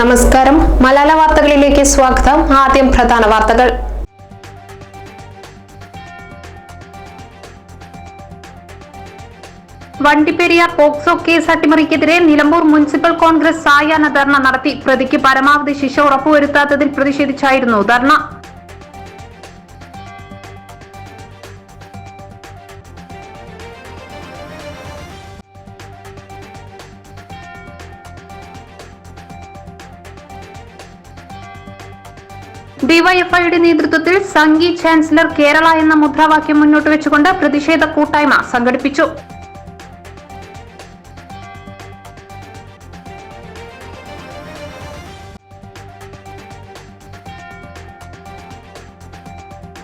നമസ്കാരം. മലയാള വാർത്തകളിലേക്ക് സ്വാഗതം. ആദ്യം പ്രധാന വാർത്തകൾ. വണ്ടിപ്പെരിയാർ പോക്സോ കേസ് അട്ടിമറിക്കെതിരെ നിലമ്പൂർ മുനിസിപ്പൽ കോൺഗ്രസ് സായാഹ്ന ധർണ നടത്തി. പ്രതിക്ക് പരമാവധി ശിക്ഷ ഉറപ്പുവരുത്താത്തതിൽ പ്രതിഷേധിച്ചായിരുന്നു ധർണ. ഡിവൈഎഫ്ഐയുടെ നേതൃത്വത്തിൽ സംഗി ചാൻസലർ കേരള എന്ന മുദ്രാവാക്യം മുന്നോട്ട് വെച്ചുകൊണ്ട് പ്രതിഷേധ കൂട്ടായ്മ സംഘടിപ്പിച്ചു.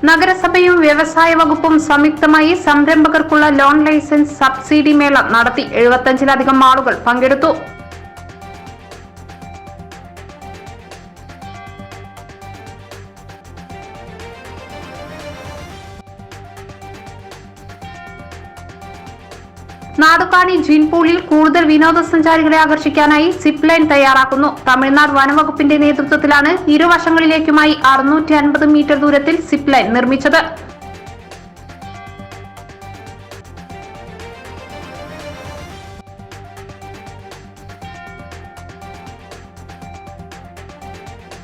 നഗരസഭയും വ്യവസായ വകുപ്പും സംയുക്തമായി സംരംഭകർക്കുള്ള ലോൺ ലൈസൻസ് സബ്സിഡി മേള നടത്തി എഴുപത്തഞ്ചിലധികം ആളുകൾ പങ്കെടുത്തു. നാടുകാണി ജിൻപൂളിൽ കൂടുതൽ വിനോദസഞ്ചാരികളെ ആകർഷിക്കാനായി സിപ്പ് ലൈൻ തയ്യാറാക്കുന്നു. തമിഴ്നാട് വനവകുപ്പിന്റെ നേതൃത്വത്തിലാണ് ഇരുവശങ്ങളിലേക്കുമായി അറുന്നൂറ്റി അൻപത് മീറ്റർ ദൂരത്തിൽ സിപ്പ് ലൈൻ നിർമ്മിച്ചത്.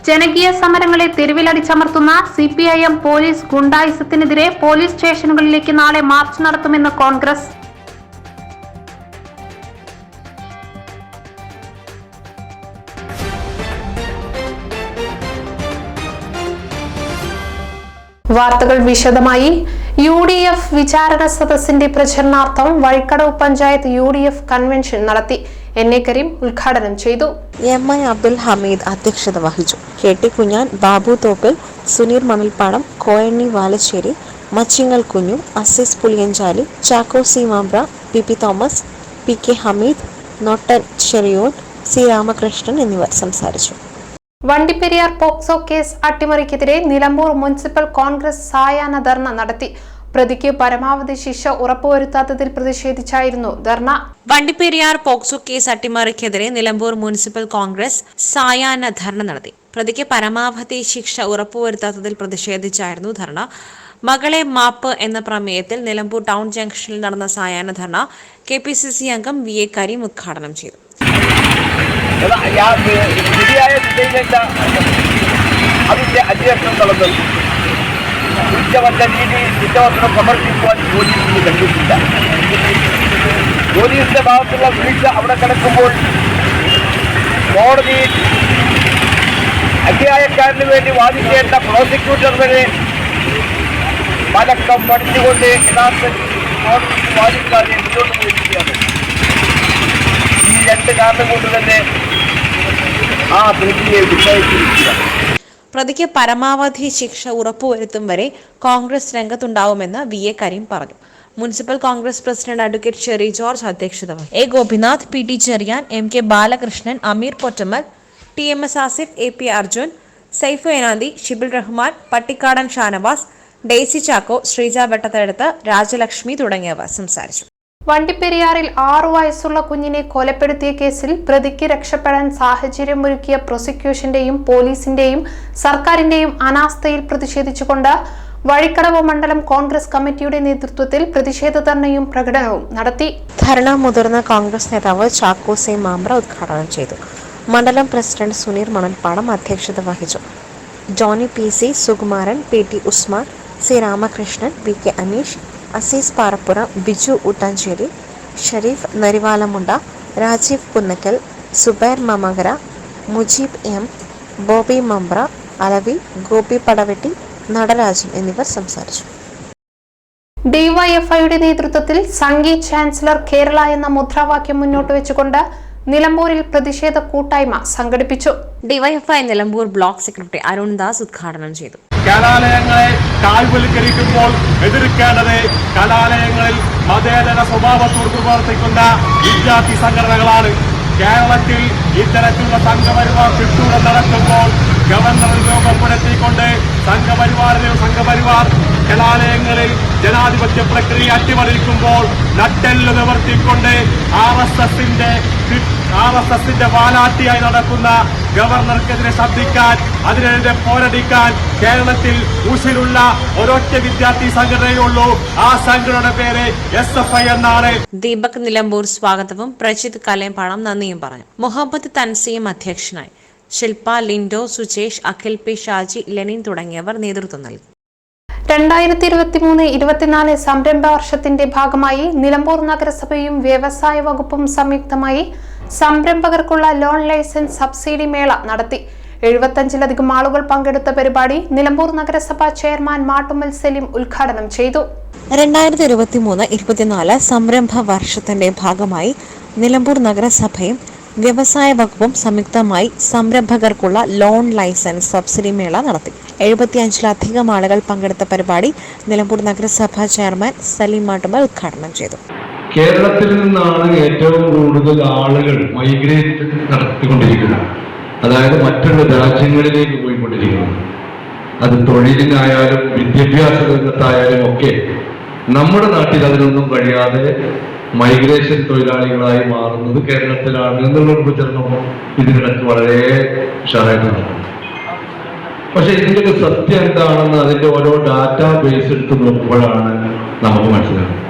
ജനകീയ സമരങ്ങളെ തെരുവിലടിച്ചമർത്തുന്ന C P I M police ഗുണ്ടായുസത്തിനെതിരെ police സ്റ്റേഷനുകളിലേക്ക് നാളെ മാർച്ച് നടത്തുമെന്ന് കോൺഗ്രസ്. വാർത്തകൾ വിശദമായി. യു ഡി എഫ് വിചാരണ സദസ്സിന്റെ പ്രചരണാർത്ഥം Vazhikkadavu panchayat U D F convention നടത്തി. എൻ എ കരീം ഉദ്ഘാടനം ചെയ്തു. എം ഐ അബ്ദുൽ ഹമീദ് അധ്യക്ഷത വഹിച്ചു. K T Kunhan Babu Thoppil Suneer Manalpadam Koyanni Valasseri Machingal Kunju Azeez Puliyanchali Chacko C Mambra P P Thomas P K Hameed Nottan Sheriyon C Ramakrishnan എന്നിവർ സംസാരിച്ചു. Vandiperiyar POCSO case അട്ടിമറിക്കെതിരെ Nilambur municipal Congress സായാഹ്ന ധർണ നടത്തി. പ്രതിക്ക് പരമാവധി ശിക്ഷ ഉറപ്പുവരുത്താത്തതിൽ പ്രതിഷേധിച്ചായിരുന്നു ധർണ. വണ്ടിപ്പെരിയാർ പോക്സോ കേസ് അട്ടിമറിക്കെതിരെ നിലമ്പൂർ മുനിസിപ്പൽ കോൺഗ്രസ് സായാഹ്ന ധർണ നടത്തി. പ്രതിക്ക് പരമാവധി ശിക്ഷ ഉറപ്പുവരുത്താത്തതിൽ പ്രതിഷേധിച്ചായിരുന്നു ധർണ. മകളെ മാപ്പ് എന്ന പ്രമേയത്തിൽ നിലമ്പൂർ ടൗൺ ജംഗ്ഷനിൽ നടന്ന സായാഹ്ന dharna K P C C അംഗം വി എ കരീം ഉദ്ഘാടനം ചെയ്തു. എടാ, യാ- ശരിയായ ദിശയിലല്ല അതിന്റെ അന്വേഷണം നടന്നത് കുറ്റമറ്റ രീതി കുറ്റപത്രം സമർപ്പിക്കുവാൻ പോലീസിന് കഴിഞ്ഞിട്ടില്ല പോലീസിന്റെ ഭാഗത്തുള്ള വീഴ്ച അവിടെ കിടക്കുമ്പോൾ കോടതി അന്യായക്കാരന് വേണ്ടി വാദിക്കേണ്ട പ്രോസിക്യൂട്ടർ വരെ പലക്കം പഠിച്ചുകൊണ്ട് യഥാർത്ഥ കോടതിക്ക് വാദിക്കാതെ മുന്നോട്ട് പോയിരിക്കുകയാണ് ഈ രണ്ട് കാരണം കൊണ്ട് തന്നെ ആ പ്രതിയെ വിട്ടയച്ചിരിക്കുകയാണ് പ്രതിക്ക് പരമാവധി ശിക്ഷ ഉറപ്പുവരുത്തും വരെ കോൺഗ്രസ് രംഗത്തുണ്ടാവുമെന്ന് വി എ കരീം പറഞ്ഞു. Municipal Congress president advocate Sherry George അധ്യക്ഷത വഹിച്ചു. A Gopinath P T Cherian M K Balakrishnan Ameer Pottammal T M S Asif A P Arjun Saifu Enanthi Shibil Rahman Pattikkadan Shanavas Daisy Chacko Sreeja Vettathedath Rajalakshmi തുടങ്ങിയവർ സംസാരിച്ചു. വണ്ടിപ്പെരിയാറിൽ ആറു വയസ്സുള്ള കുഞ്ഞിനെ കൊലപ്പെടുത്തിയ കേസിൽ പ്രതിക്ക് രക്ഷപ്പെടാൻ സാഹചര്യമൊരുക്കിയ പ്രോസിക്യൂഷന്റെയും പോലീസിന്റെയും സർക്കാരിന്റെയും അനാസ്ഥയിൽ പ്രതിഷേധിച്ചുകൊണ്ട് വഴിക്കടവ് മണ്ഡലം കോൺഗ്രസ് കമ്മിറ്റിയുടെ നേതൃത്വത്തിൽ പ്രതിഷേധ ധർണയും പ്രകടനവും നടത്തി. ധർണ മുതിർന്ന കോൺഗ്രസ് നേതാവ് ചാക്കോ സി മാമ്പ്ര ഉദ്ഘാടനം ചെയ്തു. മണ്ഡലം പ്രസിഡന്റ് സുനീർ മണൽപ്പാടം അധ്യക്ഷത വഹിച്ചു. Johny P C Sukumaran P T Usman C Ramakrishnan V K Aneesh Azeez Parappuram Biju Oottancheri Shareef Narivalamunda Rajeev Punnakkal Zubair Mamakara Mujeeb M Bobby Mambra Alavi Gopi Padavetti Natarajan എന്നിവർ സംസാരിച്ചു. ഡിവൈഎഫ്ഐയുടെ നേതൃത്വത്തിൽ Sanghi chancellor Kerala എന്ന മുദ്രാവാക്യം മുന്നോട്ട് വെച്ചുകൊണ്ട് നിലമ്പൂരിൽ പ്രതിഷേധ കൂട്ടായ്മ സംഘടിപ്പിച്ചു. DYFI Nilambur block secretary Arun Das ഉദ്ഘാടനം ചെയ്തു. കലാലയങ്ങളെ താഴ്വൽക്കരിക്കുമ്പോൾ എതിർക്കേണ്ടത് കലാലയങ്ങളിൽ മതേതര സ്വഭാവത്തോട് പ്രവർത്തിക്കുന്ന വിദ്യാർത്ഥി സംഘടനകളാണ്. കേരളത്തിൽ ഇത്തരത്തിലുള്ള സംഘപരിവാർ ചുറ്റൂടെ നടക്കുമ്പോൾ ഗവർണർ രൂപപ്പെടുത്തിക്കൊണ്ട് സംഘപരിവാറിനെ സംഘപരിവാർ കലാലയങ്ങളിൽ ജനാധിപത്യ പ്രക്രിയ അട്ടിമറിക്കുമ്പോൾ നട്ടെല്ല് നിവർത്തിക്കൊണ്ട് ആർ എസ് എസിന്റെ ആർ എസ് എസിന്റെ വാലാട്ടിയായി നടക്കുന്ന ഗവർണർക്കെതിരെ ശബ്ദിക്കാൻ അതിനെതിരെ പോരടിക്കാൻ കേരളത്തിൽ ഉസിലുള്ള ഒരൊറ്റ വിദ്യാർത്ഥി സംഘടനയുള്ളൂ. ആ സംഘടനയുടെ പേര് എസ് എഫ് ഐ എന്നാണ്. ദീപക് നിലമ്പൂർ സ്വാഗതവും പ്രജിത് കലേമ്പാളം നന്ദിയും പറഞ്ഞു. മുഹമ്മദ് തൻസീം അധ്യക്ഷനായി. ശില്പ ലിൻഡോ സുജേഷ് അഖിൽ പി ഷാജി ലെനിൻ തുടങ്ങിയവർ നേതൃത്വം നൽകി. രണ്ടായിരത്തി ഇരുപത്തി മൂന്ന് ഇരുപത്തിനാല് സംരംഭ വർഷത്തിന്റെ ഭാഗമായി നിലമ്പൂർ നഗരസഭയും വ്യവസായ വകുപ്പും സംയുക്തമായി സംരംഭകർക്കുള്ള ലോൺ ലൈസൻസ് സബ്സിഡി മേള നടത്തി. എഴുപത്തഞ്ചിലധികം ആളുകൾ പങ്കെടുത്ത പരിപാടി നിലമ്പൂർ നഗരസഭാ ചെയർമാൻ മാട്ടുമ്മൽ സലീം ഉദ്ഘാടനം ചെയ്തു. രണ്ടായിരത്തി ഇരുപത്തി മൂന്ന് ഇരുപത്തിനാല് സംരംഭ വർഷത്തിന്റെ ഭാഗമായി നിലമ്പൂർ നഗരസഭയും വ്യവസായ വകുപ്പും സംയുക്തമായി സംരംഭകർക്കുള്ള ലോൺ ലൈസൻസ് സബ്സിഡി മേള നടത്തി. എഴുപത്തിയഞ്ചിലധികം ആളുകൾ പങ്കെടുത്ത പരിപാടി നിലമ്പൂർ നഗരസഭാ ചെയർമാൻ സലീം മാട്ടുമൽ ഉദ്ഘാടനം ചെയ്തു. കേരളത്തിൽ നിന്നാണ് ഏറ്റവും കൂടുതൽ ആളുകൾ മൈഗ്രേറ്റ് നടത്തിക്കൊണ്ടിരിക്കുന്നത്. അതായത് മറ്റുള്ള രാജ്യങ്ങളിലേക്ക് പോയിക്കൊണ്ടിരിക്കുന്നത്. അത് തൊഴിലിനായാലും വിദ്യാഭ്യാസ രംഗത്തായാലും ഒക്കെ നമ്മുടെ നാട്ടിൽ അതിനൊന്നും കഴിയാതെ മൈഗ്രേഷൻ തൊഴിലാളികളായി മാറുന്നത് കേരളത്തിലാണ് എന്നുള്ളൊരു പ്രചരണം ഇതിനിടയ്ക്ക് വളരെ ഉഷാറായിട്ട് നടക്കുന്നു പക്ഷെ ഇതിന്റെ സത്യം എന്താണെന്ന് അതിന്റെ ഓരോ ഡാറ്റാ ബേസ് എടുത്ത് നോക്കുമ്പോഴാണ് നമുക്ക് മനസ്സിലാക്കുന്നത്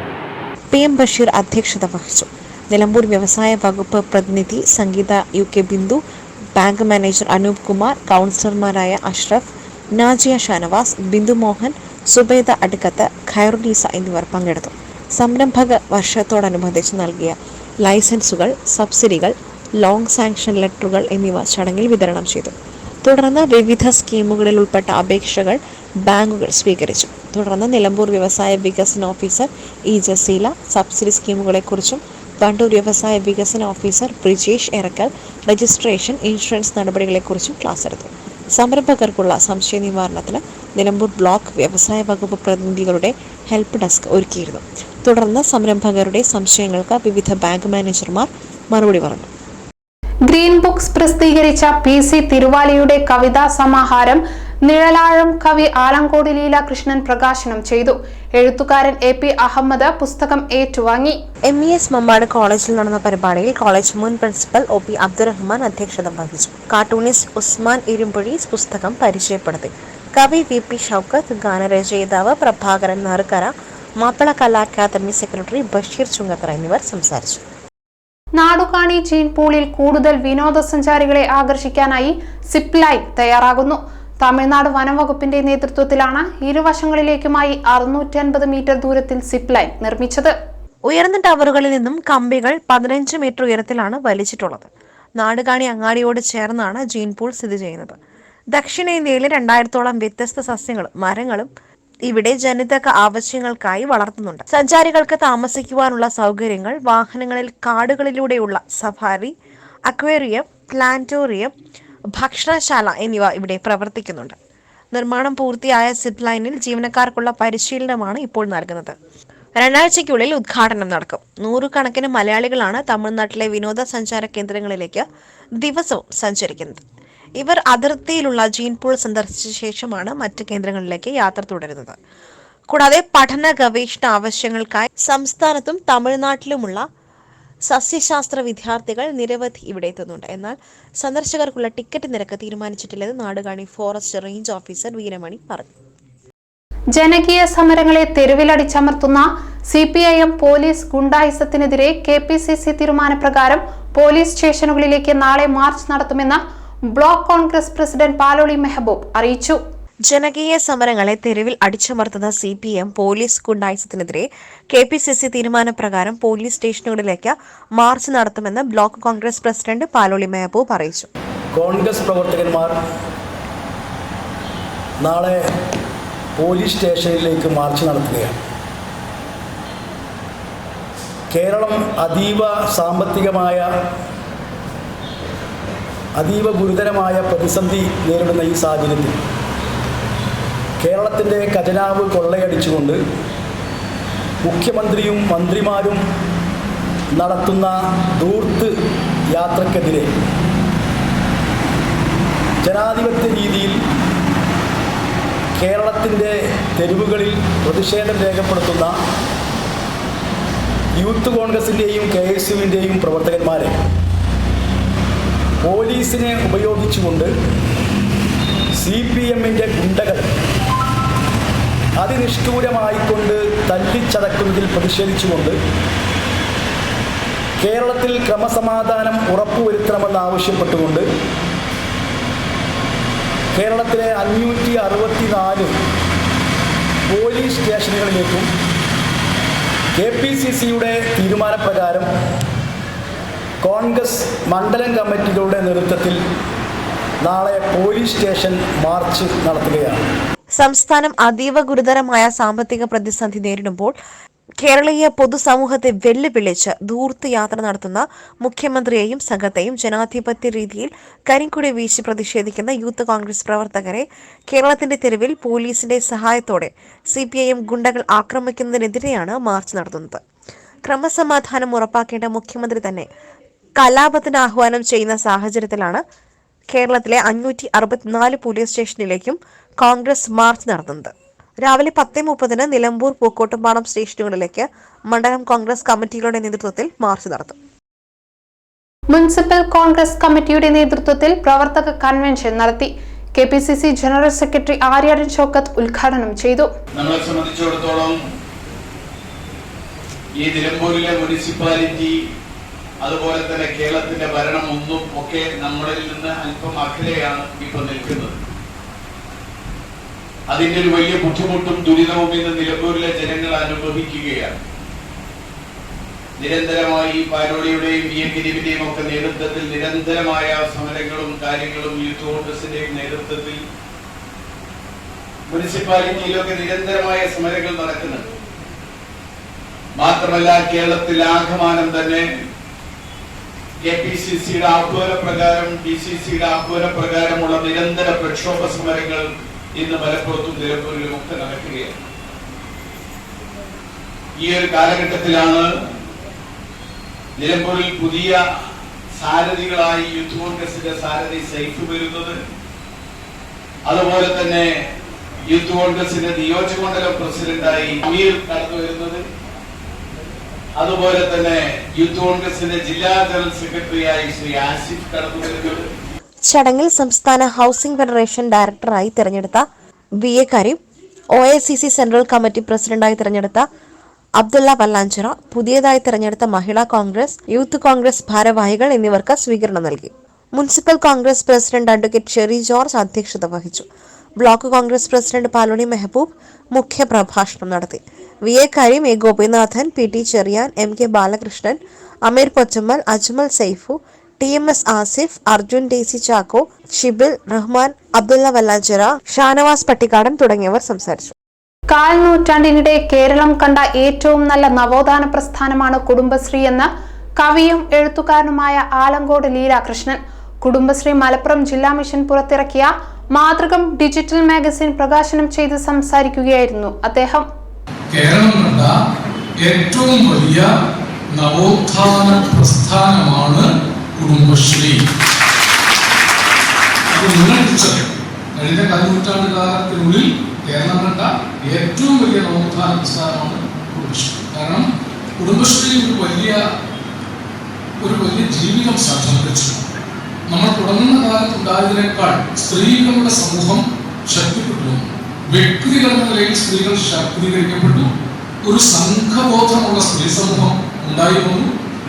പി എം ബഷീർ അധ്യക്ഷത വഹിച്ചു. നിലമ്പൂർ വ്യവസായ വകുപ്പ് പ്രതിനിധി Sangeetha U K Bindu bank manager Anoop Kumar കൗൺസിലർമാരായ അഷ്റഫ് നാജിയ ഷാനവാസ് ബിന്ദു മോഹൻ സുബൈദ അടുക്കത്ത് ഖൈറുനീസ എന്നിവർ പങ്കെടുത്തു. സംരംഭക വർഷത്തോടനുബന്ധിച്ച് നൽകിയ ലൈസൻസുകൾ സബ്സിഡികൾ ലോങ് സാങ്ഷൻ ലെറ്ററുകൾ എന്നിവ ചടങ്ങിൽ വിതരണം ചെയ്തു. തുടർന്ന് വിവിധ സ്കീമുകളിൽ ഉൾപ്പെട്ട അപേക്ഷകൾ ബാങ്കുകൾ സ്വീകരിച്ചു. തുടർന്ന് നിലമ്പൂർ വ്യവസായ വികസന ഓഫീസർ ഇ ജസീല സബ്സിഡി സ്കീമുകളെക്കുറിച്ചും വണ്ടൂർ വ്യവസായ വികസന officer Brijesh Erakkal registration insurance നടപടികളെക്കുറിച്ചും class എടുത്തു. സംരംഭകർക്കുള്ള സംശയ നിവാരണത്തിന് നിലമ്പൂർ ബ്ലോക്ക് വ്യവസായ വകുപ്പ് പ്രതിനിധികളുടെ ഹെൽപ്പ് ഡെസ്ക് ഒരുക്കിയിരുന്നു. തുടർന്ന് സംരംഭകരുടെ സംശയങ്ങൾക്ക് വിവിധ ബാങ്ക് മാനേജർമാർ മറുപടി പറഞ്ഞു. ഗ്രീൻ ബുക്സ് പ്രസിദ്ധീകരിച്ച പി സി തിരുവാലിയുടെ കവിതാ സമാഹാരം നിഴലാഴം കവി ആലങ്കോട് ലീലാകൃഷ്ണൻ പ്രകാശനം ചെയ്തു. എഴുത്തുകാരൻ എ പി അഹമ്മദ് പുസ്തകം ഏറ്റുവാങ്ങി. എം ഇ എസ് മമ്പാട് കോളേജിൽ നടന്ന പരിപാടിയിൽ കോളേജ് മുൻ പ്രിൻസിപ്പൽ ഒ പി അബ്ദുറഹ്മാൻ അധ്യക്ഷത വഹിച്ചു. കാർട്ടൂണിസ്റ്റ് ഉസ്മാൻ ഇരുമ്പുഴി പുസ്തകം പരിചയപ്പെടുത്തി. കവി വി പി ഷൗക്കത്ത് ഗാനരചയിതാവ് പ്രഭാകരൻ നാറുകര മാപ്പിള കലാ അക്കാദമി സെക്രട്ടറി ബഷീർ ചുങ്കത്തറ എന്നിവർ സംസാരിച്ചു. നാടുകാണി ജീൻ പൂളിൽ കൂടുതൽ വിനോദസഞ്ചാരികളെ ആകർഷിക്കാനായി സിപ്പ് ലൈൻ തയ്യാറാകുന്നു. തമിഴ്നാട് വനംവകുപ്പിന്റെ നേതൃത്വത്തിലാണ് ഇരുവശങ്ങളിലേക്കുമായി അറുന്നൂറ്റി അൻപത് മീറ്റർ ദൂരത്തിൽ സിപ്പ് ലൈൻ നിർമ്മിച്ചത്. ഉയർന്ന ടവറുകളിൽ നിന്നും കമ്പികൾ പതിനഞ്ച് മീറ്റർ ഉയരത്തിലാണ് വലിച്ചിട്ടുള്ളത്. നാടുകാണി അങ്ങാടിയോട് ചേർന്നാണ് ജീൻ പൂൾ സ്ഥിതി ചെയ്യുന്നത്. ദക്ഷിണേന്ത്യയിലെ രണ്ടായിരത്തോളം വ്യത്യസ്ത സസ്യങ്ങളും മരങ്ങളും ഇവിടെ ജനിതക ആവശ്യങ്ങൾക്കായി വളർത്തുന്നുണ്ട്. സഞ്ചാരികൾക്ക് താമസിക്കുവാനുള്ള സൗകര്യങ്ങൾ വാഹനങ്ങളിൽ കാടുകളിലൂടെയുള്ള സഫാരി അക്വേറിയം പ്ലാന്റോറിയം ഭക്ഷണശാല എന്നിവ ഇവിടെ പ്രവർത്തിക്കുന്നുണ്ട്. നിർമ്മാണം പൂർത്തിയായ സിപ്പ് ലൈനിൽ ജീവനക്കാർക്കുള്ള പരിശീലനമാണ് ഇപ്പോൾ നൽകുന്നത്. രണ്ടാഴ്ചയ്ക്കുള്ളിൽ ഉദ്ഘാടനം നടക്കും. നൂറുകണക്കിന് മലയാളികളാണ് തമിഴ്നാട്ടിലെ വിനോദസഞ്ചാര കേന്ദ്രങ്ങളിലേക്ക് ദിവസവും സഞ്ചരിക്കുന്നത്. ഇവർ അതിർത്തിയിലുള്ള ജീൻപൂൾ സന്ദർശിച്ച ശേഷമാണ് മറ്റ് കേന്ദ്രങ്ങളിലേക്ക് യാത്ര തുടരുന്നത്. കൂടാതെ പഠന ഗവേഷണ ആവശ്യങ്ങൾക്കായി സംസ്ഥാനത്തും തമിഴ്നാട്ടിലുമുള്ള സസ്യശാസ്ത്ര വിദ്യാർത്ഥികൾ നിരവധി ഇവിടെ എത്തുന്നുണ്ട്. എന്നാൽ സന്ദർശകർക്കുള്ള ടിക്കറ്റ് നിരക്ക് തീരുമാനിച്ചിട്ടില്ലെന്ന് Nadukani forest range officer Veeramani പറഞ്ഞു. ജനകീയ സമരങ്ങളെ തെരുവിലടിച്ചമർത്തുന്ന C P I M police ഗുണ്ടായിസത്തിനെതിരെ K P C C തീരുമാനപ്രകാരം പോലീസ് സ്റ്റേഷനുകളിലേക്ക് നാളെ മാർച്ച് നടത്തുമെന്ന് block Congress president Paloli Mehaboob അറിയിച്ചു. ജനകീയ സമരങ്ങളെ തെരുവിൽ അടിച്ചമർത്തുന്ന സി പി എം പോലീസ് ഗുണ്ടായിസത്തിനെതിരെ കെ പി സി സി തീരുമാനപ്രകാരം പോലീസ് സ്റ്റേഷനുകളിലേക്ക് മാർച്ച് നടത്തുമെന്ന് block Congress president Paloli Mehaboob അറിയിച്ചു. കോൺഗ്രസ് പ്രവർത്തകന്മാർ നാളെ പോലീസ് സ്റ്റേഷനിലേക്ക് മാർച്ച് നടത്തുകയാണ്. കേരളം അതീവ സാമ്പത്തികമായ അതീവ ഗുരുതരമായ പ്രതിസന്ധി നേരിടുന്ന ഈ സാഹചര്യത്തിൽ കേരളത്തിന്റെ ഖജനാവ് കൊള്ളയടിച്ചുകൊണ്ട് മുഖ്യമന്ത്രിയും മന്ത്രിമാരും നടത്തുന്ന ദൂർത്ത് യാത്രക്കെതിരെ ജനാധിപത്യ രീതിയിൽ കേരളത്തിന്റെ തെരുവുകളിൽ പ്രതിഷേധം രേഖപ്പെടുത്തുന്ന യൂത്ത് കോൺഗ്രസിന്റെയും കെ എസ് യുവിന്റെയും പ്രവർത്തകന്മാരെ പോലീസിനെ ഉപയോഗിച്ചുകൊണ്ട് സി പി എമ്മിന്റെ ഗുണ്ടകൾ അതിനിഷ്ഠൂരമായിക്കൊണ്ട് തല്ലിച്ചതക്കുന്നതിൽ പ്രതിഷേധിച്ചുകൊണ്ട് കേരളത്തിൽ ക്രമസമാധാനം ഉറപ്പുവരുത്തണമെന്ന് ആവശ്യപ്പെട്ടുകൊണ്ട് കേരളത്തിലെ അഞ്ഞൂറ്റി അറുപത്തിനാല് പോലീസ് സ്റ്റേഷനുകളിലേക്കും കെ പി സി സിയുടെ തീരുമാനപ്രകാരം കോൺഗ്രസ് മണ്ഡലം കമ്മിറ്റികളുടെ നേതൃത്വത്തിൽ നാളെ പോലീസ് സ്റ്റേഷൻ മാർച്ച് നടത്തുകയാണ്. സംസ്ഥാനം അതീവ ഗുരുതരമായ സാമ്പത്തിക പ്രതിസന്ധി നേരിടുമ്പോൾ കേരളീയ പൊതുസമൂഹത്തെ വെല്ലുവിളിച്ച് ദൂർത്ത് യാത്ര നടത്തുന്ന മുഖ്യമന്ത്രിയെയും സംഘത്തെയും ജനാധിപത്യ രീതിയിൽ കരിങ്കുടി വീശി പ്രതിഷേധിക്കുന്ന യൂത്ത് കോൺഗ്രസ് പ്രവർത്തകരെ കേരളത്തിന്റെ തെരുവിൽ പോലീസിന്റെ സഹായത്തോടെ സി ഗുണ്ടകൾ ആക്രമിക്കുന്നതിനെതിരെയാണ് മാർച്ച് നടത്തുന്നത്. ക്രമസമാധാനം ഉറപ്പാക്കേണ്ട മുഖ്യമന്ത്രി തന്നെ കലാപത്തിന് ആഹ്വാനം ചെയ്യുന്ന സാഹചര്യത്തിലാണ് കേരളത്തിലെ അഞ്ഞൂറ്റി അറുപത്തിനാല് പോലീസ് സ്റ്റേഷനിലേക്കും കോൺഗ്രസ് മാർച്ച് നടത്തുന്നത്. രാവിലെ പത്ത് മുപ്പതിന് നിലമ്പൂർ പൂക്കോട്ടുംപാടം സ്റ്റേഷനുകളിലേക്ക് മണ്ഡലം കോൺഗ്രസ് കമ്മിറ്റികളുടെ നേതൃത്വത്തിൽ മാർച്ച് നടത്തും. മുനിസിപ്പൽ കോൺഗ്രസ് കമ്മിറ്റിയുടെ നേതൃത്വത്തിൽ പ്രവർത്തക കൺവെൻഷൻ നടത്തി. K P C C general secretary Aryadan Chokkath ഉദ്ഘാടനം ചെയ്തു. നമ്മളെ സംബന്ധിച്ചിടത്തോളം ഈ നിലമ്പൂരിലെ മുനിസിപ്പാലിറ്റി അതുപോലെ തന്നെ കേരളത്തിന്റെ ഭരണം ഒന്നും ഒക്കെ നമ്മളിൽ നിന്ന് അല്പം അകലെയാണ് ഇപ്പൊ നിൽക്കുന്നത്. അതിന്റെ ഒരു വലിയ ബുദ്ധിമുട്ടും ദുരിതവും ഇന്ന് നിലമ്പൂരിലെ ജനങ്ങൾ അനുഭവിക്കുകയാണ്. നിരന്തരമായി പാരോളിയുടെയും വി എം ഗിരിവിന്റെയും ഒക്കെ നേതൃത്വത്തിൽ നിരന്തരമായ സമരങ്ങളും കാര്യങ്ങളും യൂത്ത് കോൺഗ്രസിന്റെയും നേതൃത്വത്തിൽ മുനിസിപ്പാലിറ്റിയിലൊക്കെ നിരന്തരമായ സമരങ്ങൾ നടക്കുന്നുണ്ട്. മാത്രമല്ല കേരളത്തിൽ ആകമാനം തന്നെ കെ പി സി സിയുടെ ആഹ്വാനപ്രകാരം ഡി സി സിയുടെ ആഹ്വാനപ്രകാരമുള്ള നിരന്തര പ്രക്ഷോഭ സമരങ്ങൾ ഇന്ന് മലപ്പുറത്തും നിലമ്പൂരിലും ഒക്കെ നടക്കുകയാണ്. ഈ ഒരു കാലഘട്ടത്തിലാണ് നിലമ്പൂരിൽ പുതിയ സാരഥികളായി യൂത്ത് കോൺഗ്രസിന്റെ സാരഥി സൈഫ് വരുന്നത്. അതുപോലെ തന്നെ യൂത്ത് കോൺഗ്രസിന്റെ നിയോജകമണ്ഡലം പ്രസിഡന്റായി അമീർ കടന്നു വരുന്നത് അതുപോലെ തന്നെ യൂത്ത് കോൺഗ്രസിന്റെ ജില്ലാ ജനറൽ സെക്രട്ടറിയായി ശ്രീ ആസിഫ് കടന്നു വരുന്നത് ചടങ്ങിൽ സംസ്ഥാന ഹൗസിംഗ് ഫെഡറേഷൻ ഡയറക്ടറായി തിരഞ്ഞെടുത്ത V A Kareem O A C C central committee പ്രസിഡന്റായി തിരഞ്ഞെടുത്ത അബ്ദുള്ള വല്ലാഞ്ചിറ പുതിയതായി തിരഞ്ഞെടുത്ത മഹിളാ കോൺഗ്രസ് യൂത്ത് കോൺഗ്രസ് ഭാരവാഹികൾ എന്നിവർക്ക് സ്വീകരണം നൽകി. Municipal Congress president advocate Sherry George അധ്യക്ഷത വഹിച്ചു. Block Congress president Paloni Mehaboob മുഖ്യപ്രഭാഷണം നടത്തി. V. A. Kareem A. Gopinathan P. T. Cherian M. K. Balakrishnan Ameer Pochammal Ajmal Saifu T. M. S. Asif Arjun Daisy Chacko Shibil Rahman Abdulla Vallanchira Shanavas Pattikkadan തുടങ്ങിയവർ സംസാരിച്ചു. കാൽ നൂറ്റാണ്ടിനിടെ കേരളം കണ്ട ഏറ്റവും നല്ല നവോത്ഥാന പ്രസ്ഥാനമാണ് കുടുംബശ്രീ എന്ന് കവിയും എഴുത്തുകാരനുമായ ആലങ്കോട് ലീലാകൃഷ്ണൻ കുടുംബശ്രീ മലപ്പുറം ജില്ലാ മിഷൻ പുറത്തിറക്കിയ മാതൃകം ഡിജിറ്റൽ മാഗസിൻ പ്രകാശനം ചെയ്ത് സംസാരിക്കുകയായിരുന്നു അദ്ദേഹം. കേരളം കണ്ട ഏറ്റവും വലിയ നവോത്ഥാന പ്രസ്ഥാനമാണ് കുടുംബശ്രീ. കഴിഞ്ഞ കൽനൂറ്റാണ്ട് കാലത്തിനുള്ളിൽ കേരളം കണ്ട ഏറ്റവും വലിയ നവോത്ഥാന പ്രസ്ഥാനമാണ് കുടുംബശ്രീ. കാരണം കുടുംബശ്രീ ഒരു വലിയ ഒരു വലിയ ജീവിതം സംഘടിപ്പിച്ചു നമ്മൾ തുടങ്ങുന്ന കാലത്ത് ഉണ്ടായതിനേക്കാൾ സ്ത്രീകളുടെ സമൂഹം ശക്തിപ്പെട്ടു. വ്യക്തികളുടെ നിലയിൽ സ്ത്രീകൾ ശാക്തീകരിക്കപ്പെട്ടു. ഒരു സംഘബോധമുള്ള സ്ത്രീ സമൂഹം ഉണ്ടായി വന്നു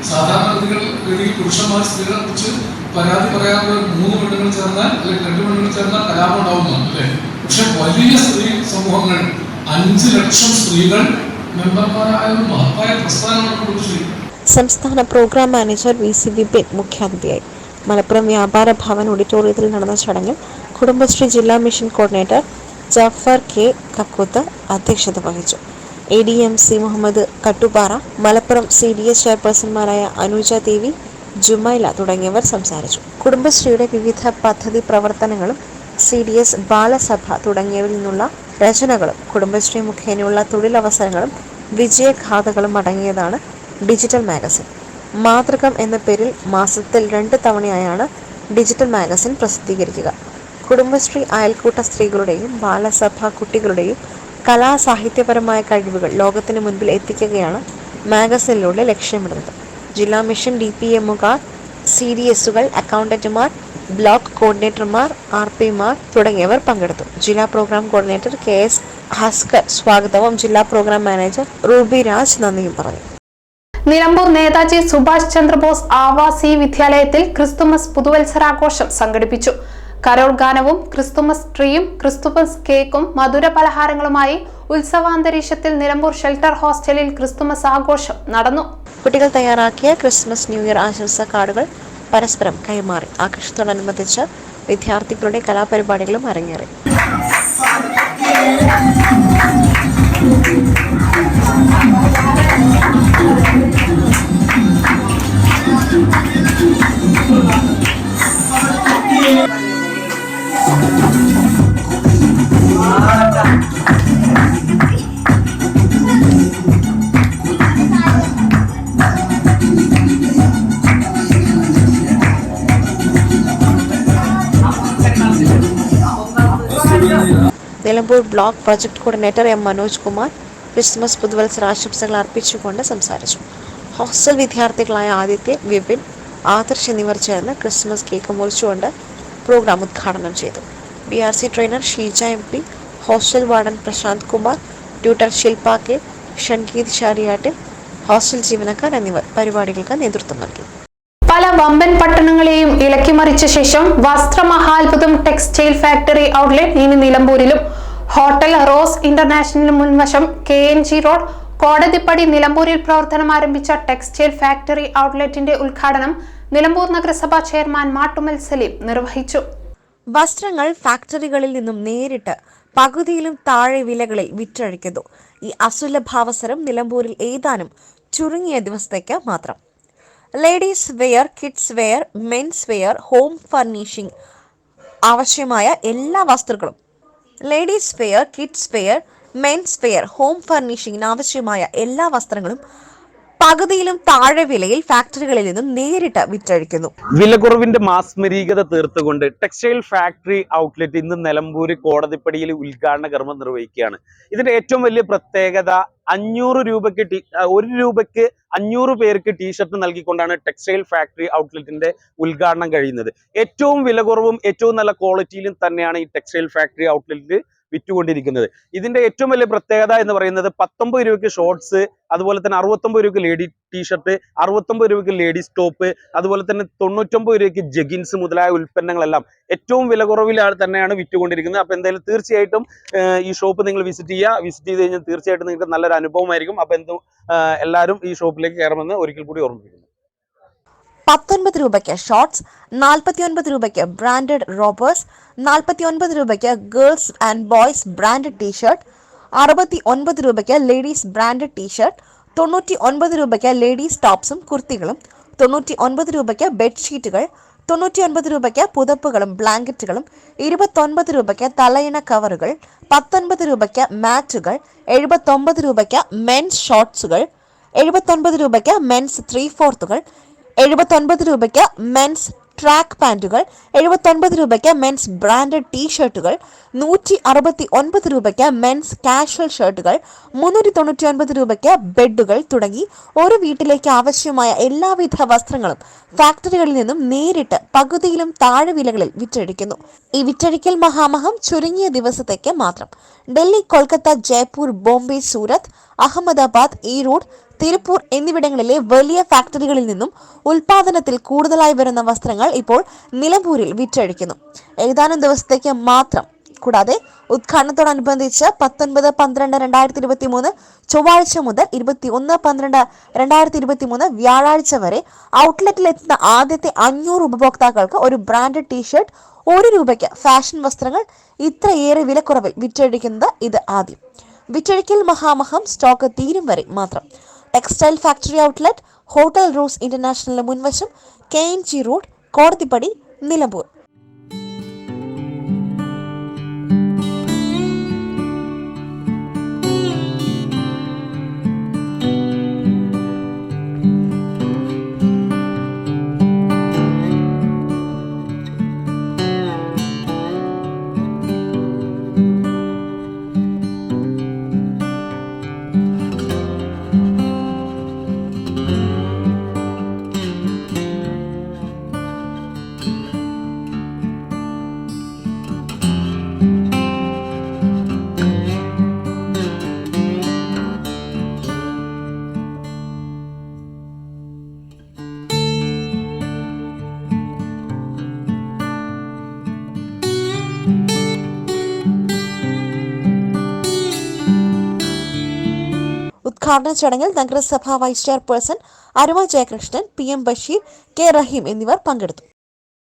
സാധാരണഗതികൾ ഗതിയിൽ പുരുഷന്മാർ സ്ത്രീകളെ കുറിച്ച് പരാതി പറയാനുള്ള മൂന്ന് പെണ്ണുകൾ ചേർന്നാൽ അല്ലെങ്കിൽ രണ്ട് പെണ്ണുകൾ ചേർന്നാൽ കലാപം ഉണ്ടാവുന്നതാണ് അല്ലേ? പക്ഷെ വലിയ സ്ത്രീ സമൂഹങ്ങൾ അഞ്ച് ലക്ഷം സ്ത്രീകൾ മെമ്പർമാരായ ഒരു മഹത്തായ പ്രസ്ഥാനമാണ് സംസ്ഥാന program manager V C Vipin മുഖ്യാതിഥിയായി. മലപ്പുറം വ്യാപാര ഭവൻ ഓഡിറ്റോറിയത്തിൽ നടന്ന ചടങ്ങിൽ കുടുംബശ്രീ ജില്ലാ mission coordinator Jafar K Kakkooth അധ്യക്ഷത വഹിച്ചു. A D M C Muhammad Kattupara Malappuram C D S ചെയർപേഴ്സൺമാരായ Anuja Devi Jumaila തുടങ്ങിയവർ സംസാരിച്ചു. കുടുംബശ്രീയുടെ വിവിധ പദ്ധതി പ്രവർത്തനങ്ങളും സി ഡി എസ് ബാലസഭ തുടങ്ങിയവരിൽ നിന്നുള്ള രചനകളും കുടുംബശ്രീ മുഖേനയുള്ള തൊഴിലവസരങ്ങളും വിജയഗാഥകളും അടങ്ങിയതാണ് ഡിജിറ്റൽ മാഗസിൻ. മാതൃകം എന്ന പേരിൽ മാസത്തിൽ രണ്ട് തവണയായാണ് ഡിജിറ്റൽ മാഗസിൻ പ്രസിദ്ധീകരിക്കുക. കുടുംബശ്രീ അയൽക്കൂട്ട സ്ത്രീകളുടെയും ബാലസഭ കുട്ടികളുടെയും കലാസാഹിത്യപരമായ കഴിവുകൾ ലോകത്തിന് മുൻപിൽ എത്തിക്കുകയാണ് മാഗസിനിലൂടെ ലക്ഷ്യമിടുന്നത്. ജില്ലാ മിഷൻ ഡി പി എമ്മുകാർ സി ഡി എസുകൾ അക്കൗണ്ടന്റുമാർ ബ്ലോക്ക് കോർഡിനേറ്റർമാർ ആർ പിമാർ തുടങ്ങിയവർ പങ്കെടുത്തു. ജില്ലാ programme coordinator K S Haskar സ്വാഗതവും ജില്ലാ പ്രോഗ്രാം മാനേജർ റൂബി രാജ് നന്ദിയും പറഞ്ഞു. നിലമ്പൂർ നേതാജി സുഭാഷ് ചന്ദ്രബോസ് ആവാസി വിദ്യാലയത്തിൽ ക്രിസ്തുമസ് പുതുവത്സരാഘോഷം സംഘടിപ്പിച്ചു. കരോൾ ഗാനവും ക്രിസ്തുമസ് ട്രീയും ക്രിസ്തുമസ് കേക്കും മധുര പലഹാരങ്ങളുമായി ഉത്സവാന്തരീക്ഷത്തിൽ നിലമ്പൂർ ഷെൽട്ടർ ഹോസ്റ്റലിൽ ക്രിസ്തുമസ് ആഘോഷം നടന്നു. കുട്ടികൾ തയ്യാറാക്കിയ ക്രിസ്മസ് ന്യൂ ഇയർ ആശംസാ കാർഡുകൾ പരസ്പരം കൈമാറി. ആഘോഷത്തോടനുബന്ധിച്ച് വിദ്യാർത്ഥികളുടെ കലാപരിപാടികളും അരങ്ങേറി. Nilambur block project coordinator M Manoj Kumar Christmas പുതുവത്സര ആശംസകൾ അർപ്പിച്ചുകൊണ്ട് സംസാരിച്ചു. ഹോസ്റ്റൽ വിദ്യാർത്ഥികളായ ആദിത്യ വിപിൻ ആദർശ് എന്നിവർ ചേർന്ന് ക്രിസ്മസ് കേക്ക് മുറിച്ചുകൊണ്ട് പ്രോഗ്രാം ഉദ്ഘാടനം ചെയ്തു. B R C trainer Sheeja M P hostel warden Prashanth Kumar tutor Shilpa K Shangeeth Shariyattil hostel ജീവനക്കാർ എന്നിവർ പരിപാടികൾക്ക് നേതൃത്വം നൽകി. പല വമ്പൻ പട്ടണങ്ങളെയും ഇളക്കിമറിച്ച ശേഷം വസ്ത്രമഹാത്ഭുതം ടെക്സ്റ്റൈൽ ഫാക്ടറി ഔട്ട്ലെറ്റ് ഇനി നിലമ്പൂരിലും. ഹോട്ടൽ റോസ് ഇന്റർനാഷണൽ മുൻവശം K N G road. Kodathippadi നിലമ്പൂരിൽ പ്രവർത്തനം ആരംഭിച്ച ടെക്സ്റ്റൈൽ ഫാക്ടറി ഔട്ട്ലെറ്റിന്റെ ഉദ്ഘാടനം നിലമ്പൂർ നഗരസഭാ ചെയർമാൻ മാട്ടുമൽ സലീം നിർവഹിച്ചു. വസ്ത്രങ്ങൾ ഫാക്ടറികളിൽ നിന്നും നേരിട്ട് പകുതിയിലും താഴെ വിലകളിൽ വിറ്റഴിക്കുന്നു. ഈ അസുലഭാവസരം നിലമ്പൂരിൽ ഏതാനും ചുരുങ്ങിയ ദിവസത്തേക്ക് മാത്രം. Ladies wear kids wear men's wear home furnishing ആവശ്യമായ എല്ലാ വസ്തുക്കളും. Ladies wear kids wear men's wear home ഫർണിഷിംഗിന് ആവശ്യമായ എല്ലാ വസ്ത്രങ്ങളും പകുതിയിലും താഴെ വിലയിൽ ഫാക്ടറികളിൽ നിന്നും നേരിട്ട് വിറ്റഴിക്കുന്നു. വിലക്കുറവിന്റെ മാസ്മരീകത തീർത്തുകൊണ്ട് ടെക്സ്റ്റൈൽ ഫാക്ടറി ഔട്ട്ലെറ്റ് ഇന്ന് നിലമ്പൂര് കോടതിപ്പടിയിൽ ഉദ്ഘാടന കർമ്മം നിർവഹിക്കുകയാണ്. ഇതിന്റെ ഏറ്റവും വലിയ പ്രത്യേകത അഞ്ഞൂറ് രൂപയ്ക്ക് ടീ ഒരു രൂപയ്ക്ക് അഞ്ഞൂറ് പേർക്ക് ടീഷർട്ട് നൽകിക്കൊണ്ടാണ് ടെക്സ്റ്റൈൽ ഫാക്ടറി ഔട്ട്ലെറ്റിന്റെ ഉദ്ഘാടനം കഴിയുന്നത്. ഏറ്റവും വില കുറവും ഏറ്റവും നല്ല ക്വാളിറ്റിയിലും തന്നെയാണ് ഈ ടെക്സ്റ്റൈൽ ഫാക്ടറി ഔട്ട്ലെറ്റ് വിറ്റുകൊണ്ടിരിക്കുന്നത്. ഇതിന്റെ ഏറ്റവും വലിയ പ്രത്യേകത എന്ന് പറയുന്നത് പത്തൊമ്പത് രൂപയ്ക്ക് ഷോർട്സ് അതുപോലെ തന്നെ അറുപത്തൊമ്പത് രൂപയ്ക്ക് ലേഡി ടീഷർട്ട് അറുപത്തൊമ്പത് രൂപയ്ക്ക് ലേഡീസ് ടോപ്പ് അതുപോലെ തന്നെ തൊണ്ണൂറ്റൊമ്പത് രൂപയ്ക്ക് ജഗിൻസ് മുതലായ ഉൽപ്പന്നങ്ങളെല്ലാം ഏറ്റവും വില കുറവിലാണ് തന്നെയാണ് വിറ്റുകൊണ്ടിരിക്കുന്നത്. അപ്പോൾ എന്തായാലും തീർച്ചയായിട്ടും ഈ ഷോപ്പ് നിങ്ങൾ വിസിറ്റ് ചെയ്യുക. വിസിറ്റ് ചെയ്ത് കഴിഞ്ഞാൽ തീർച്ചയായിട്ടും നിങ്ങൾക്ക് നല്ലൊരു അനുഭവമായിരിക്കും. അപ്പോൾ എന്തും എല്ലാവരും ഈ ഷോപ്പിലേക്ക് കയറുമെന്ന് ഒരിക്കൽ കൂടി ഓർമ്മിപ്പിക്കുന്നു. പത്തൊൻപത് രൂപയ്ക്ക് ഷോർട്സ് നാൽപ്പത്തിയൊൻപത് രൂപയ്ക്ക് ബ്രാൻഡഡ് റോബേഴ്സ് നാൽപ്പത്തിയൊൻപത് രൂപയ്ക്ക് girls and boys branded T shirt അറുപത്തി ഒൻപത് രൂപയ്ക്ക് ലേഡീസ് ബ്രാൻഡഡ് ടീഷർട്ട് തൊണ്ണൂറ്റി ഒൻപത് രൂപയ്ക്ക് ലേഡീസ് ടോപ്സും കുർത്തികളും തൊണ്ണൂറ്റി ഒൻപത് രൂപയ്ക്ക് ബെഡ്ഷീറ്റുകൾ തൊണ്ണൂറ്റി ഒൻപത് രൂപയ്ക്ക് പുതപ്പുകളും ബ്ലാങ്കറ്റുകളും ഇരുപത്തൊൻപത് രൂപയ്ക്ക് തലയിണ കവറുകൾ പത്തൊൻപത് രൂപയ്ക്ക് മാറ്റുകൾ എഴുപത്തൊമ്പത് രൂപയ്ക്ക് മെൻസ് ഷോർട്സുകൾ എഴുപത്തൊൻപത് രൂപയ്ക്ക് മെൻസ് ത്രീ ഫോർത്തുകൾ എഴുപത്തൊൻപത് രൂപയ്ക്ക് മെൻസ് ട്രാക്ക് പാന്റുകൾ എഴുപത്തൊൻപത് രൂപയ്ക്ക് മെൻസ് ബ്രാൻഡഡ് ടീ ഷർട്ടുകൾ നൂറ്റി അറുപത്തി ഒൻപത് രൂപയ്ക്ക് മെൻസ് കാഷ്വൽ ഷർട്ടുകൾ മുന്നൂറ്റി തൊണ്ണൂറ്റി ഒൻപത് രൂപയ്ക്ക് ബെഡുകൾ തുടങ്ങി ഒരു വീട്ടിലേക്ക് ആവശ്യമായ എല്ലാവിധ വസ്ത്രങ്ങളും ഫാക്ടറികളിൽ നിന്നും നേരിട്ട് പകുതിയിലും താഴെ വിലകളിൽ വിറ്റഴിക്കുന്നു. ഈ വിറ്റഴിക്കൽ മഹാമഹം ചുരുങ്ങിയ ദിവസത്തേക്ക് മാത്രം. ഡൽഹി കൊൽക്കത്ത ജയ്പൂർ ബോംബെ സൂറത്ത് അഹമ്മദാബാദ് ഈറോഡ് തിരുപ്പൂർ എന്നിവിടങ്ങളിലെ വലിയ ഫാക്ടറികളിൽ നിന്നും ഉൽപാദനത്തിൽ കൂടുതലായി വരുന്ന വസ്ത്രങ്ങൾ ഇപ്പോൾ നിലമ്പൂരിൽ വിറ്റഴിക്കുന്നു. ഏതാനും ദിവസത്തേക്ക് മാത്രം. കൂടാതെ ഉദ്ഘാടനത്തോടനുബന്ധിച്ച് പത്തൊൻപത് പന്ത്രണ്ട് രണ്ടായിരത്തി ഇരുപത്തി മൂന്ന് ചൊവ്വാഴ്ച മുതൽ ഇരുപത്തി ഒന്ന് പന്ത്രണ്ട് രണ്ടായിരത്തി ഇരുപത്തി മൂന്ന് വ്യാഴാഴ്ച വരെ ഔട്ട്ലെറ്റിലെത്തുന്ന ആദ്യത്തെ അഞ്ഞൂറ് ഉപഭോക്താക്കൾക്ക് ഒരു ബ്രാൻഡഡ് ടീഷർട്ട് ഒരു രൂപയ്ക്ക് ഫാഷൻ വസ്ത്രങ്ങൾ ഇത്രയേറെ വിലക്കുറവിൽ വിറ്റഴിക്കുന്നത് ഇത് ആദ്യം. വിറ്റഴിക്കൽ മഹാമഹം സ്റ്റോക്ക് തീരും വരെ മാത്രം. Textile factory outlet hotel Rose ഇന്റർനാഷണലിന് മുൻവശം K N G road Kodathippadi Nilambur. ഉദ്ഘാടന ചടങ്ങിൽ നഗരസഭാ vice chairperson Aruma Jayakrishnan P M Basheer K Raheem എന്നിവർ പങ്കെടുത്തു.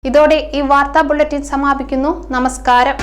ഇതോടെ ഈ വാർത്താ ബുള്ളറ്റിൻ സമാപിക്കുന്നു. നമസ്കാരം.